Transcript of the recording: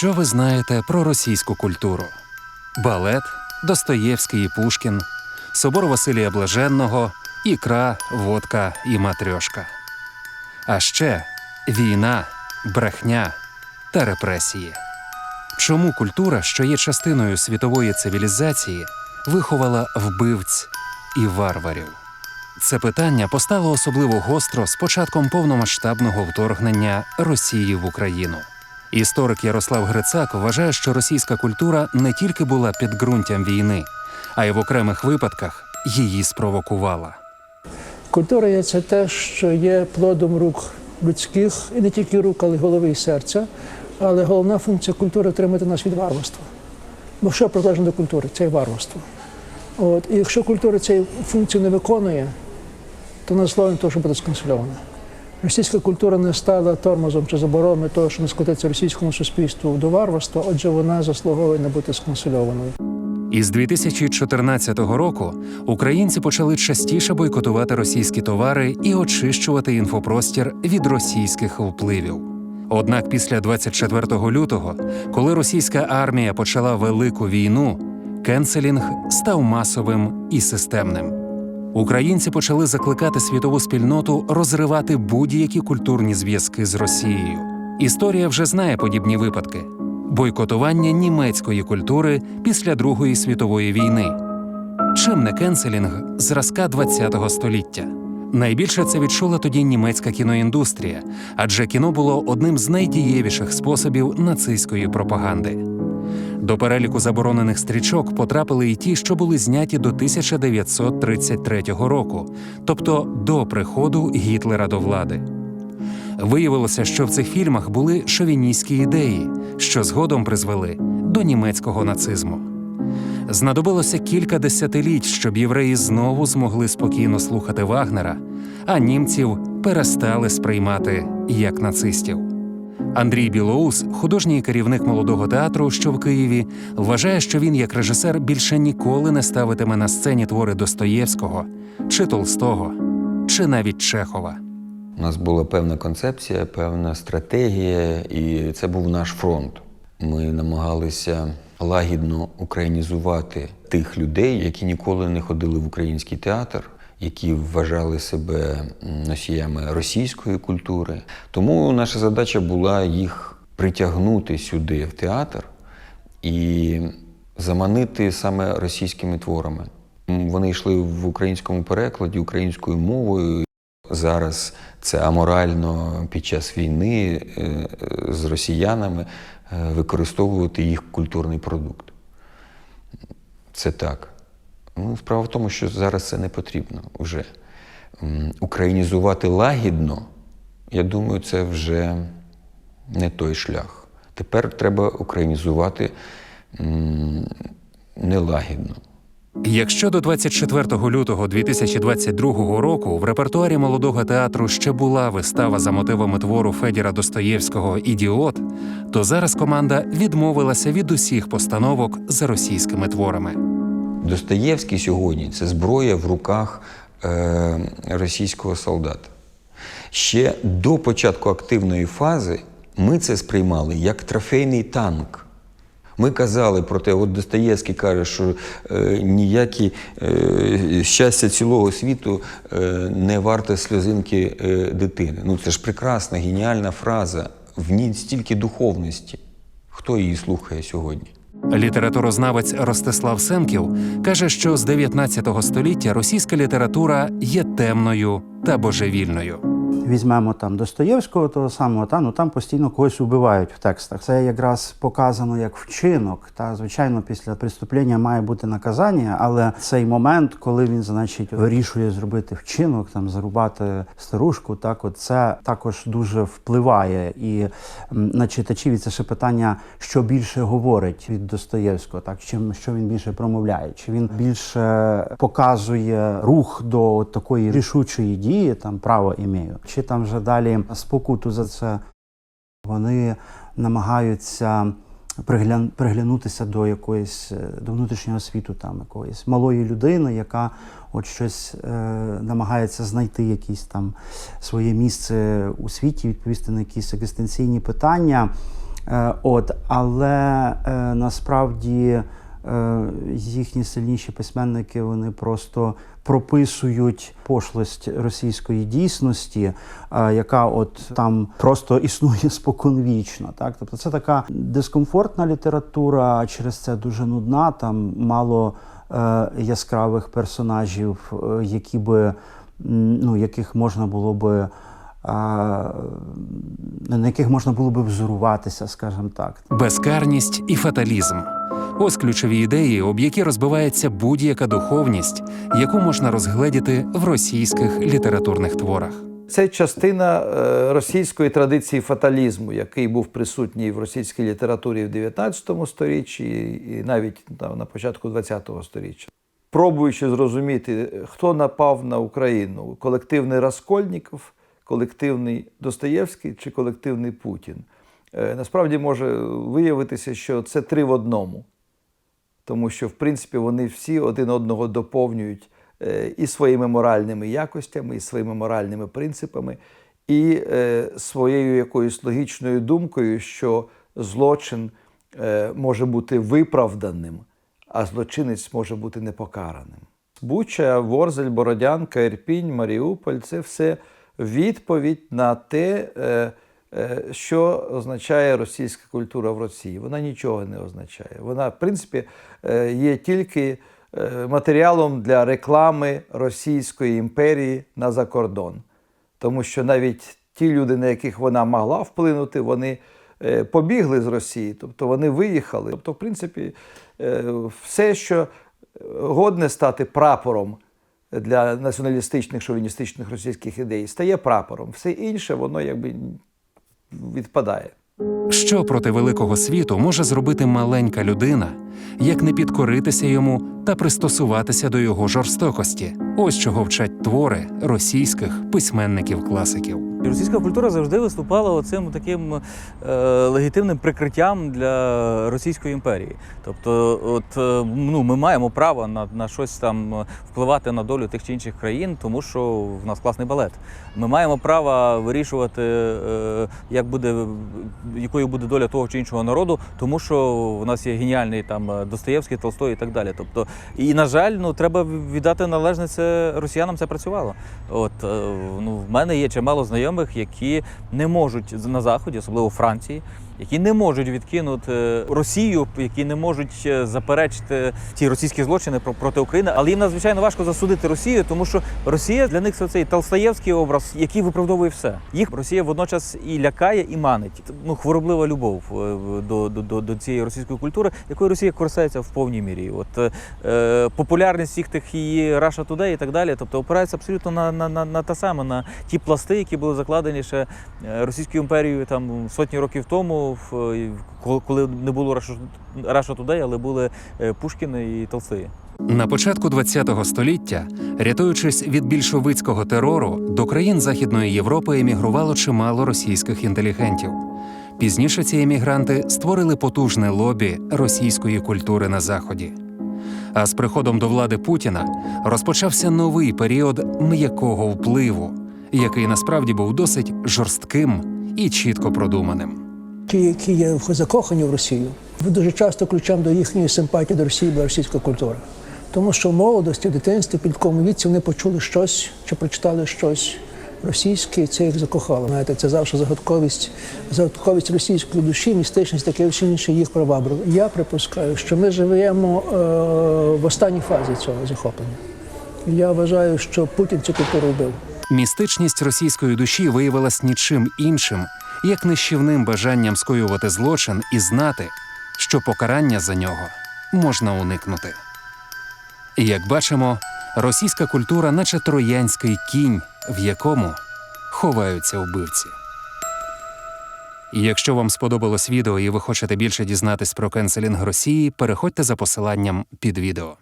Що ви знаєте про російську культуру? Балет, Достоєвський і Пушкін, собор Василія Блаженного, ікра, водка і матрьошка. А ще війна, брехня та репресії. Чому культура, що є частиною світової цивілізації, виховала вбивць і варварів? Це питання постало особливо гостро з початком повномасштабного вторгнення Росії в Україну. Історик Ярослав Грицак вважає, що російська культура не тільки була підґрунтям війни, а й в окремих випадках її спровокувала. Культура це те, що є плодом рук людських, і не тільки рук, але й голови і серця. Але головна функція культури втримати нас від варварства. Бо що протилежно до культури? Це є варварство. От. І якщо культура цієї функції не виконує, то вона словом того, що буде сконсольована. Російська культура не стала тормозом чи забороною того, що не скотиться російському суспільству до варварства, отже, вона заслуговує не бути сконсольованою. Із 2014 року українці почали частіше бойкотувати російські товари і очищувати інфопростір від російських впливів. Однак після 24 лютого, коли російська армія почала велику війну, кенселінг став масовим і системним. Українці почали закликати світову спільноту розривати будь-які культурні зв'язки з Росією. Історія вже знає подібні випадки: бойкотування німецької культури після Другої світової війни. Чим не кенселінг зразка ХХ століття? Найбільше це відчула тоді німецька кіноіндустрія, адже кіно було одним з найдієвіших способів нацистської пропаганди. До переліку заборонених стрічок потрапили і ті, що були зняті до 1933 року, тобто до приходу Гітлера до влади. Виявилося, що в цих фільмах були шовіністські ідеї, що згодом призвели до німецького нацизму. Знадобилося кілька десятиліть, щоб євреї знову змогли спокійно слухати Вагнера, а німців перестали сприймати як нацистів. Андрій Білоус, художній керівник молодого театру, що в Києві, вважає, що він, як режисер, більше ніколи не ставитиме на сцені твори Достоєвського чи Толстого, чи навіть Чехова. У нас була певна концепція, певна стратегія, і це був наш фронт. Ми намагалися лагідно українізувати тих людей, які ніколи не ходили в український театр, які вважали себе носіями російської культури. Тому наша задача була їх притягнути сюди в театр і заманити саме російськими творами. Вони йшли в українському перекладі українською мовою. Зараз це аморально під час війни е, з росіянами е, використовувати їх культурний продукт. Це так. Ну, справа в тому, що зараз це не потрібно вже. Українізувати лагідно, я думаю, це вже не той шлях. Тепер треба українізувати нелагідно. Якщо до 24 лютого 2022 року в репертуарі молодого театру ще була вистава за мотивами твору Федіра Достоєвського Ідіот, то зараз команда відмовилася від усіх постановок за російськими творами. Достоєвський сьогодні це зброя в руках е, російського солдата. Ще до початку активної фази ми це сприймали як трофейний танк. Ми казали про те, от Достоєвський каже, що е, ніякі е, щастя цілого світу е, не варте сльозинки е, дитини. Ну це ж прекрасна, геніальна фраза. В ній стільки духовності. Хто її слухає сьогодні? Літературознавець Ростислав Семків каже, що з 19 століття російська література є темною та божевільною. Візьмемо там Достоєвського того самого, та ну там постійно когось вбивають в текстах. Це якраз показано як вчинок. Та звичайно, після преступлення має бути наказання, але цей момент, коли він, значить, вирішує зробити вчинок, там зарубати старушку, так от це також дуже впливає і на читачів. Це ще питання, що більше говорить від Достоєвського, так чим що він більше промовляє, чи він більше показує рух до такої рішучої дії, там право імею, чи там вже далі спокуту за це вони намагаються пригля... приглянутися до якоїсь е, до внутрішнього світу, там якоїсь малої людини, яка от щось е, намагається знайти якісь там своє місце у світі, відповісти на якісь екзистенційні питання. Е, От, але е, насправді їхні сильніші письменники вони просто прописують пошлость російської дійсності, е, яка от там просто існує споконвічно. Так? Тобто це така дискомфортна література, через це дуже нудна, там мало е, яскравих персонажів, е, які би, ну, яких можна було би. На яких можна було би взоруватися, скажімо так. Безкарність і фаталізм ось ключові ідеї, об які розбивається будь-яка духовність, яку можна розгледіти в російських літературних творах. Це частина е, російської традиції фаталізму, який був присутній в російській літературі в 19 сторіччі і навіть на початку 20 століття. Пробуючи зрозуміти, хто напав на Україну: колективний Раскольніков, колективний Достоєвський чи колективний Путін. Е, Насправді може виявитися, що це три в одному тому що в принципі вони всі один одного доповнюють е, і своїми моральними якостями, і своїми моральними принципами, і е, своєю якоюсь логічною думкою, що злочин може бути виправданим, а злочинець може бути непокараним. Буча, Ворзель, Бородянка, Ірпінь, Маріуполь це все відповідь на те, що означає російська культура в Росії. Вона нічого не означає. Вона, в принципі, е, є тільки е, матеріалом для реклами Російської імперії на закордон. Тому що навіть ті люди, на яких вона могла вплинути, вони е, побігли з Росії, тобто вони виїхали. Тобто, в принципі, е, все, що годне стати прапором для націоналістичних шовіністичних російських ідей, стає прапором. Все інше, воно якби відпадає. Що проти великого світу може зробити маленька людина, як не підкоритися йому та пристосуватися до його жорстокості? Ось чого вчать твори російських письменників-класиків. Російська культура завжди виступала оцим таким е, легітимним прикриттям для Російської імперії. Тобто, от е, ну ми маємо право на, на щось там е, впливати на долю тих чи інших країн, тому що в нас класний балет. Ми маємо право вирішувати, е, як буде якою буде доля того чи іншого народу, тому що в нас є геніальний там е, Достоєвський, Толстой і так далі. Тобто, і на жаль, ну треба віддати належне це росіянам. Це працювало. От е, ну в мене є чимало знайомих, які не можуть на заході, особливо у Франції. Які не можуть відкинути Росію, які не можуть е, заперечити ті російські злочини про- проти України, але їм надзвичайно важко засудити Росію, тому що Росія для них це цей толстоєвський образ, який виправдовує все. Їх Росія водночас і лякає, і манить. Ну хвороблива любов е, до, до, до, до цієї російської культури, якою Росія користується в повній мірі. От е, популярність всіх тих її Russia Today і так далі, тобто опирається абсолютно на, на, на, на те саме, на ті пласти, які були закладені ще е, Російською імперією там сотні років тому, в, е, коли- коли не було Russia Today, але були е, Пушкін і Толстої. На початку ХХ століття, рятуючись від більшовицького терору, до країн Західної Європи емігрувало чимало російських інтелігентів. Пізніше ці емігранти створили потужне лобі російської культури на заході. А з приходом до влади Путіна розпочався новий період м'якого впливу, який насправді був досить жорстким і чітко продуманим. Ті, які є закохані в Росію, дуже часто ключем до їхньої симпатії до Росії була російська культура. Тому що в молодості, в дитинстві, підлітковому віці вони почули щось чи прочитали щось російське, і це їх закохало. Знаєте, це завжди загадковість, загадковість російської душі, містичність, таке все інше їх привабило. Я припускаю, що ми живемо е, в останній фазі цього захоплення. Я вважаю, що Путін цю культуру вбив. Містичність російської душі виявилась нічим іншим, як нищівним бажанням скоювати злочин і знати, що покарання за нього можна уникнути. І як бачимо, російська культура, наче троянський кінь, в якому ховаються вбивці. Якщо вам сподобалось відео і ви хочете більше дізнатись про кенселінг Росії, переходьте за посиланням під відео.